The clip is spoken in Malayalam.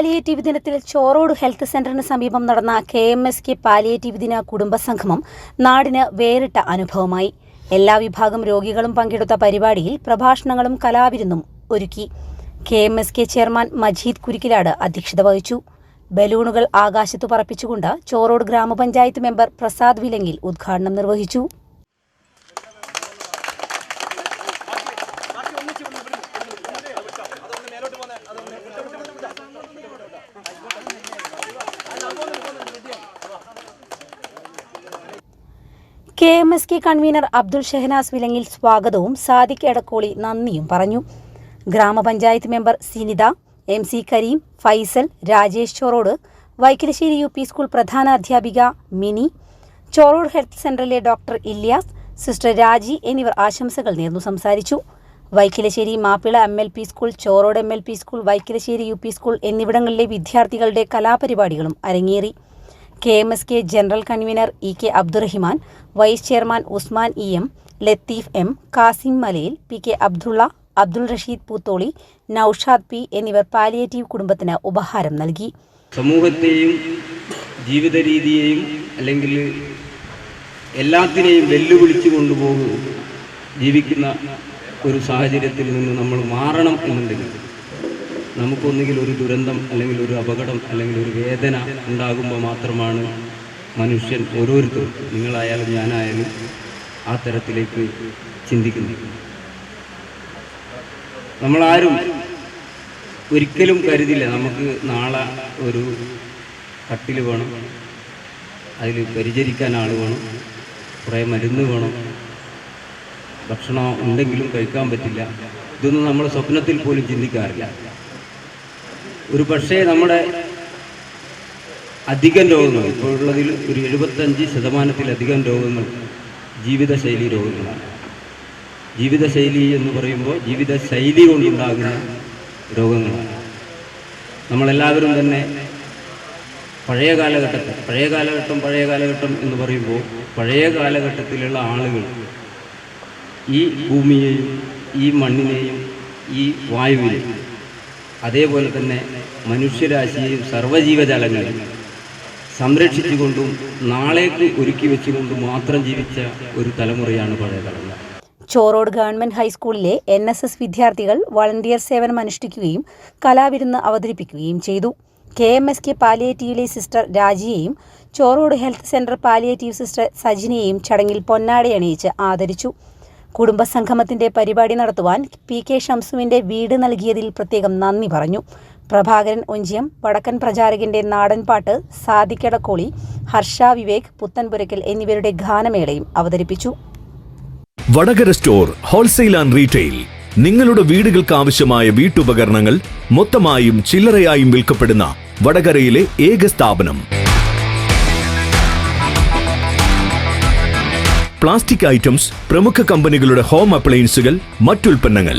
പാലിയേറ്റീവ് ദിനത്തിൽ ചോറോട് ഹെൽത്ത് സെന്ററിന് സമീപം നടന്ന K M S K palliative ദിന കുടുംബസംഗമം നാടിന് വേറിട്ട അനുഭവമായി. എല്ലാ വിഭാഗം രോഗികളും പങ്കെടുത്ത പരിപാടിയിൽ പ്രഭാഷണങ്ങളും കലാവിരുന്നും ഒരുക്കി. K M S K chairman Majeed Kurikkilad അധ്യക്ഷത വഹിച്ചു. ബലൂണുകൾ ആകാശത്ത് പറപ്പിച്ചുകൊണ്ട് ചോറോട് ഗ്രാമപഞ്ചായത്ത് മെമ്പർ പ്രസാദ് വിലങ്ങിൽ ഉദ്ഘാടനം നിർവഹിച്ചു. K M S K convener Abdul Shehnaz Vilangil സ്വാഗതവും സാദിഖ് എടക്കോളി നന്ദിയും പറഞ്ഞു. ഗ്രാമപഞ്ചായത്ത് member Sinitha M C Karim Faisal Rajesh Chorode Vaikkilassery U P school പ്രധാന അധ്യാപിക മിനി ചോറോഡ് ഹെൽത്ത് സെന്ററിലെ ഡോക്ടർ ഇല്യാസ് സിസ്റ്റർ രാജി എന്നിവർ ആശംസകൾ നേർന്നു സംസാരിച്ചു. Vaikkilassery Mappila M L P school Chorode M L P school Vaikkilassery U P school എന്നിവിടങ്ങളിലെ വിദ്യാർത്ഥികളുടെ കലാപരിപാടികളും അരങ്ങേറി. K M S K general convener E K Abdurahiman vice chairman Usman E M Latheef M Kasim Malayil P K Abdulla Abdul Rasheed Pootholi Naushad P എന്നിവർ പാലിയേറ്റീവ് കുടുംബത്തിന് ഉപഹാരം നൽകി. സമൂഹത്തെയും ജീവിത രീതിയെയും അല്ലെങ്കിൽ എല്ലാത്തിനെയും വെല്ലുവിളിച്ചു കൊണ്ടുപോകും ജീവിക്കുന്ന ഒരു സാഹചര്യത്തിൽ നിന്ന് നമ്മൾ മാറണം എന്നുണ്ടെങ്കിൽ നമുക്കൊന്നുകിൽ ഒരു ദുരന്തം അല്ലെങ്കിൽ ഒരു അപകടം അല്ലെങ്കിൽ ഒരു വേദന ഉണ്ടാകുമ്പോൾ മാത്രമാണ് മനുഷ്യൻ ഓരോരുത്തരും നിങ്ങളായാലും ഞാനായാലും ആ തരത്തിലേക്ക് ചിന്തിക്കുന്നത്. നമ്മളാരും ഒരിക്കലും കരുതില്ല നമുക്ക് നാളെ ഒരു കട്ടിൽ വേണം അതിൽ പരിചരിക്കാൻ ആൾ വേണം കുറേ മരുന്ന് വേണം ഭക്ഷണം ഉണ്ടെങ്കിലും കഴിക്കാൻ പറ്റില്ല. ഇതൊന്നും നമ്മൾ സ്വപ്നത്തിൽ പോലും ചിന്തിക്കാറില്ല. ഒരു പക്ഷേ നമ്മുടെ അധികം രോഗങ്ങൾ ഇപ്പോൾ ഉള്ളതിൽ ഒരു എഴുപത്തഞ്ച് ശതമാനത്തിലധികം രോഗങ്ങൾ ജീവിതശൈലി രോഗങ്ങളാണ്. ജീവിതശൈലി എന്ന് പറയുമ്പോൾ ജീവിതശൈലി കൊണ്ടുണ്ടാകുന്ന രോഗങ്ങളാണ്. നമ്മളെല്ലാവരും തന്നെ പഴയ കാലഘട്ടത്തിൽ പഴയ കാലഘട്ടം പഴയ കാലഘട്ടം എന്ന് പറയുമ്പോൾ പഴയ കാലഘട്ടത്തിലുള്ള ആളുകൾ ഈ ഭൂമിയെയും ഈ മണ്ണിനെയും ഈ വായുവിനെയും അതേപോലെ തന്നെ മനുഷ്യരാശിയെയും സർവജീവജാലങ്ങളെയും സംരക്ഷിച്ചുകൊണ്ടും നാളേക്ക് ഒരുക്കി വെച്ചുകൊണ്ടും മാത്രം ജീവിച്ച ഒരു തലമുറയാണ് പഴയ തലമുറ. ചോറോഡ് ഗവൺമെന്റ് ഹൈസ്കൂളിലെ എൻ എസ് എസ് വിദ്യാർത്ഥികൾ വളണ്ടിയർ സേവനം അനുഷ്ഠിക്കുകയും കലാവിരുന്ന് അവതരിപ്പിക്കുകയും ചെയ്തു. കെ എം എസ് കെ പാലിയേറ്റീവിലെ sister രാജിയെയും Chorode health centre palliative sister സജിനെയും ചടങ്ങിൽ പൊന്നാടയണിയിച്ച് ആദരിച്ചു. കുടുംബസംഗമത്തിന്റെ പരിപാടി നടത്തുവാൻ പി കെ ഷംസുവിന്റെ വീട് നൽകിയതിൽ പ്രത്യേകം നന്ദി പറഞ്ഞു. പ്രഭാകരൻ ഒഞ്ചിയം വടക്കൻ പ്രചാരകന്റെ നാടൻപാട്ട് സാദിക്കടക്കോളി ഹർഷ വിവേക് പുത്തൻപുരയ്ക്കൽ എന്നിവരുടെ ഗാനമേളയും അവതരിപ്പിച്ചു. Vadakara store wholesale and retail. നിങ്ങളുടെ വീടുകൾക്ക് ആവശ്യമായ വീട്ടുപകരണങ്ങൾ മൊത്തമായും ചില്ലറയായും വിൽക്കപ്പെടുന്ന വടകരയിലെ ഏക സ്ഥാപനം. പ്ലാസ്റ്റിക് ഐറ്റംസ് പ്രമുഖ കമ്പനികളുടെ ഹോം അപ്ലയൻസുകൾ മറ്റുൽപ്പന്നങ്ങൾ.